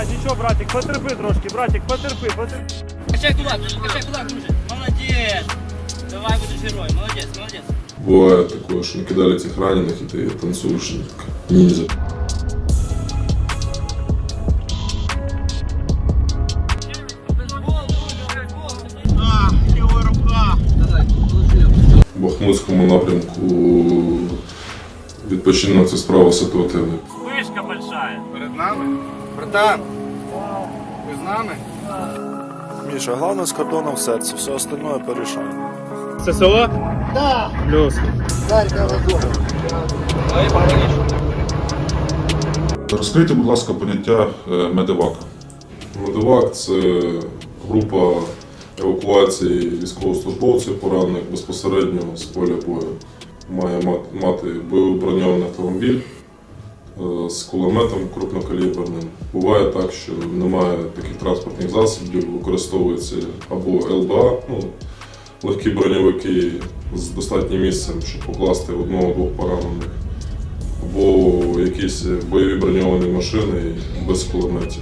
А, нічого, братик, потерпи трошки, братик, потерпи, потерпи. Качай кулак, качай кулак, друже. Молодец. Давай будешь герой. Молодец, молодец. Бывает такое, что накидали этих раненых, и ты танцуешь как ниндзя. В Бахмутському напрямку відпочинок це справа ситуативна. Вишка большая. Перед нами? Братан! Ви з нами? Міша, головне з кордоном в серці, все остальное порішаємо. Це село? Да. Плюс. Розкрийте, будь ласка, поняття медивака. Медивак це група евакуації військовослужбовців поранених безпосередньо з поля бою. Має мати- мати бойовий броньований автомобіль з кулеметом крупнокаліберним. Буває так, що немає таких транспортних засобів, використовується або ЛБА, ну, легкі броньовики з достатнім місцем, щоб покласти одного-двох поранених, або якісь бойові броньовані машини без кулеметів.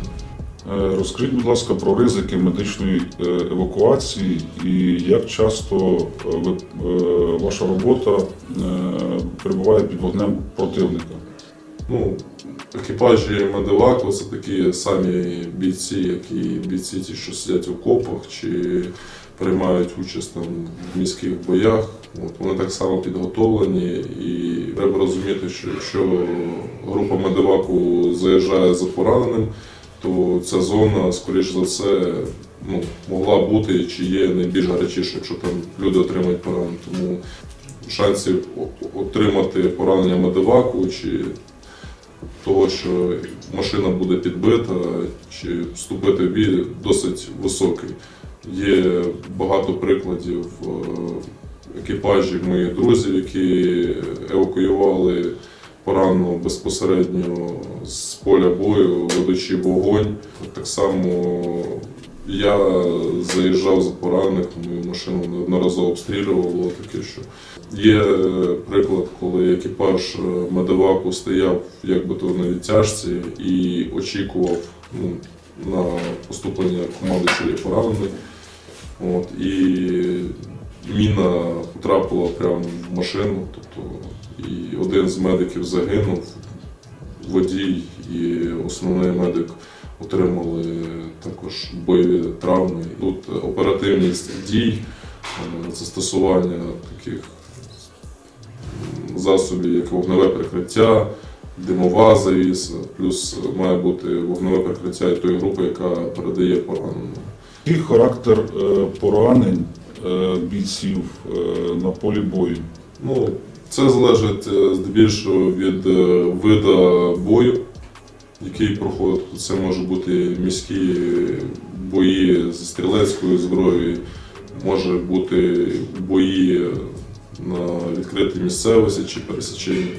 Е, Розкрийте, будь ласка, про ризики медичної е, евакуації і як часто е, е, ваша робота е, перебуває під вогнем противника. Ну, екіпажі Медиваку це такі самі бійці, як і бійці, ті, що сидять в окопах чи приймають участь там, в міських боях. От, вони так само підготовлені, і треба розуміти, що якщо група Медиваку заїжджає за пораненим, то ця зона, скоріш за все, ну, могла бути чи є найбільш гарячіша, якщо там люди отримають поранення. Тому шансів отримати поранення Медиваку чи того, що машина буде підбита чи вступити в бій досить високий. Є багато прикладів екіпажі екіпажів моїх друзів, які евакуювали пораненого безпосередньо з поля бою, ведучи вогонь. Так само я заїжджав за поранених, мою машину неодноразово обстрілювало таке, що є приклад, коли екіпаж е, медиваку стояв як би то на відтяжці і очікував ну, на поступлення команди, що є поранений. От, і міна потрапила прямо в машину, тобто і один з медиків загинув, водій і основний медик отримали також бойові травми. Тут оперативність дій, е, застосування таких засобів, як вогневе прикриття, димова завіса, плюс має бути вогневе прикриття і тої групи, яка передає пораненому. Який характер е, поранень е, бійців е, на полі бою? Ну, це залежить е, здебільшого від е, вида бою, який проходить. Це може бути міські бої зі стрілецькою зброєю, може бути бої на відкритій місцевості чи пересіченні.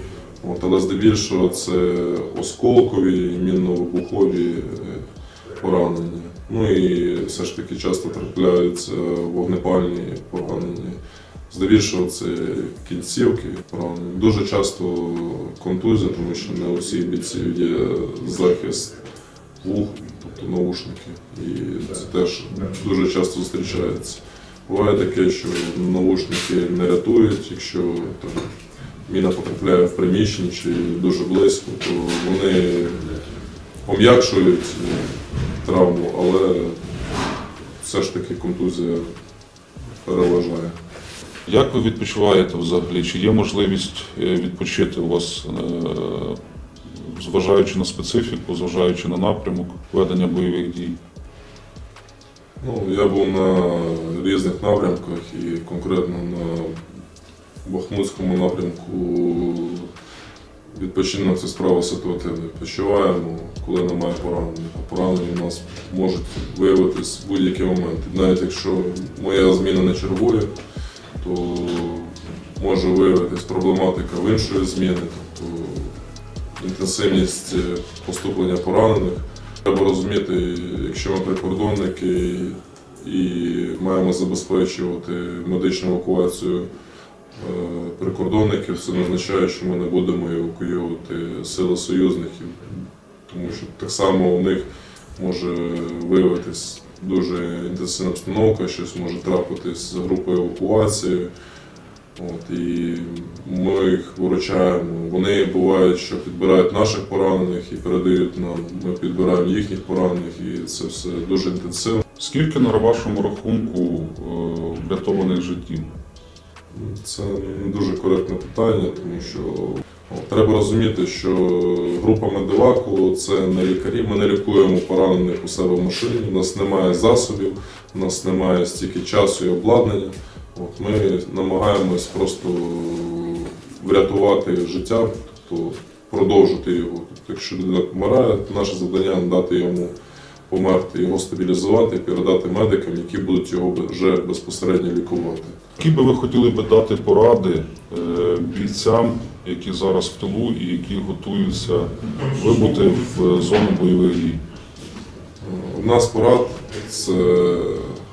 От, але здебільшого це осколкові, мінно-вибухові е, поранення. Ну і все ж таки часто трапляються вогнепальні поранення. Здебільшого це кінцівки поранення. Дуже часто контузія, тому що не у всіх бійців є захист вух, тобто наушники. І це теж дуже часто зустрічається. Буває таке, що наушники не рятують, якщо там, міна потрапляє в приміщення чи дуже близько, то вони пом'якшують травму, але все ж таки контузія переважає. Як ви відпочиваєте взагалі? Чи є можливість е, відпочити у вас, е, зважаючи на специфіку, зважаючи на напрямок ведення бойових дій? Ну, я був на різних напрямках і конкретно на Бахмутському напрямку відпочинок це справа ситуативна. Відпочиваємо, коли немає поранення. Поранення у нас можуть виявитись будь-який момент. Навіть якщо моя зміна не чергує, то може виявитись проблематика в іншої зміни, тобто інтенсивність е, поступлення поранених. Треба розуміти, якщо ми прикордонники і маємо забезпечувати медичну евакуацію е, прикордонників, це не означає, що ми не будемо евакуювати сили союзників, тому що так само у них може виявитись дуже інтенсивна обстановка, щось може трапитись з групою евакуації. От, і ми їх виручаємо. Вони бувають, що підбирають наших поранених і передають нам. Ми підбираємо їхніх поранених, і це все дуже інтенсивно. Скільки на вашому рахунку е, врятованих життів? Це не дуже коректне питання, тому що треба розуміти, що група медиваку це не лікарі. Ми не лікуємо поранених у себе в машині. У нас немає засобів, у нас немає стільки часу і обладнання. От ми намагаємось просто врятувати життя, тобто продовжити його. Тобто, якщо людина помирає, то наше завдання дати йому померти, його стабілізувати, передати медикам, які будуть його вже безпосередньо лікувати. Які би ви хотіли би дати поради е, бійцям, які зараз в тилу і які готуються вибути в зону бойових дій? У нас порад це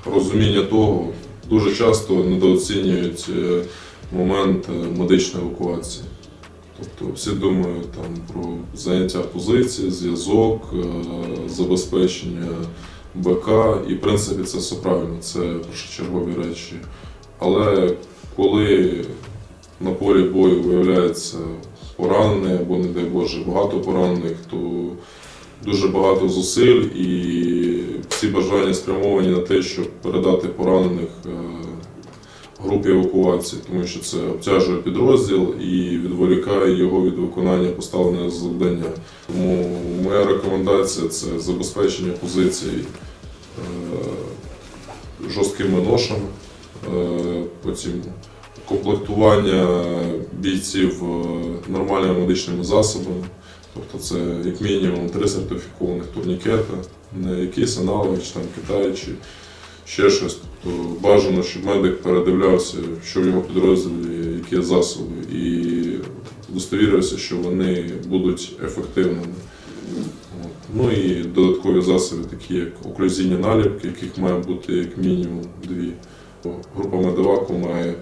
розуміння того, дуже часто недооцінюють е, момент е, медичної евакуації. Тобто всі думають там про заняття позиції, зв'язок, е, забезпечення БК, і в принципі це все правильно, це першочергові речі. Але коли на полі бою виявляється поранений або, не дай Боже, багато поранених, то дуже багато зусиль і всі бажання спрямовані на те, щоб передати поранених е, групі евакуації, тому що це обтяжує підрозділ і відволікає його від виконання поставленого завдання. Тому моя рекомендація це забезпечення позицій е, жорсткими ношами, е, потім комплектування бійців е, нормальними медичними засобами. Тобто це як мінімум три сертифікованих турнікета, не якийсь аналог, чи там Китай, чи ще щось. Тобто бажано, щоб медик передивлявся, що в його підрозділі, які засоби, і удостовірювався, що вони будуть ефективними. Ну і додаткові засоби, такі як оклюзійні наліпки, яких має бути як мінімум дві. Група медиваку має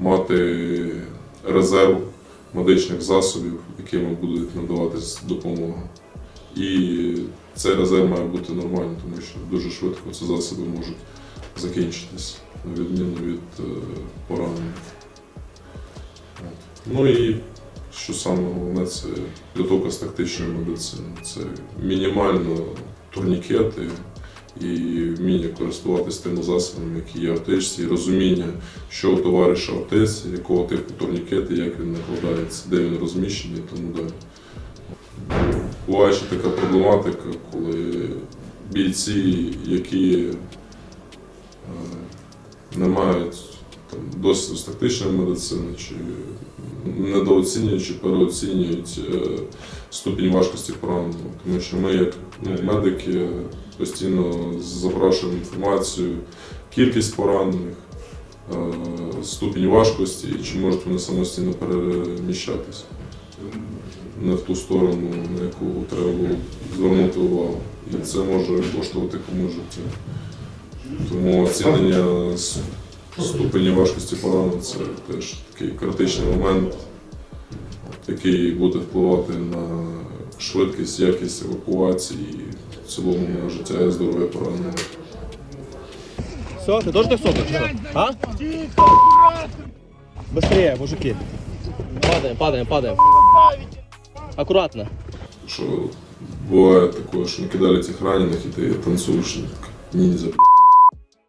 мати резерв медичних засобів, якими буде надаватись допомога. І цей резерв має бути нормальним, тому що дуже швидко ці засоби можуть закінчитись, на відміну від е, поранення. Ну і що саме головне, це підготовка з тактичної медицини. Це мінімально турнікети і вміння користуватися тими засобами, які є в аптечці, і розуміння, що у товариша в аптеці, якого типу турнікети, як він накладається, де він розміщений і тому далі. Буває ще така проблематика, коли бійці, які е, не мають там, досвіду з тактичної медицини, чи недооцінюють, чи переоцінюють е, ступінь важкості пораненого. Тому що ми, як ну, медики, постійно запрашуємо інформацію, кількість поранених, е, ступінь важкості чи можуть вони самостійно переміщатися не в ту сторону, на яку треба було звернути увагу. І це може коштувати комусь життя. Тому оцінення ступені важкості поранень це теж такий критичний момент, який буде впливати на швидкість, якість евакуації і в цілому на життя і здоров'я пораненого. Все, ты тоже так соток. А? Быстрее, мужики. Падаем, падаем, падаем. Аккуратно. Що буває таке, що накидали цих ранених і ти танцюєш як ніндзя.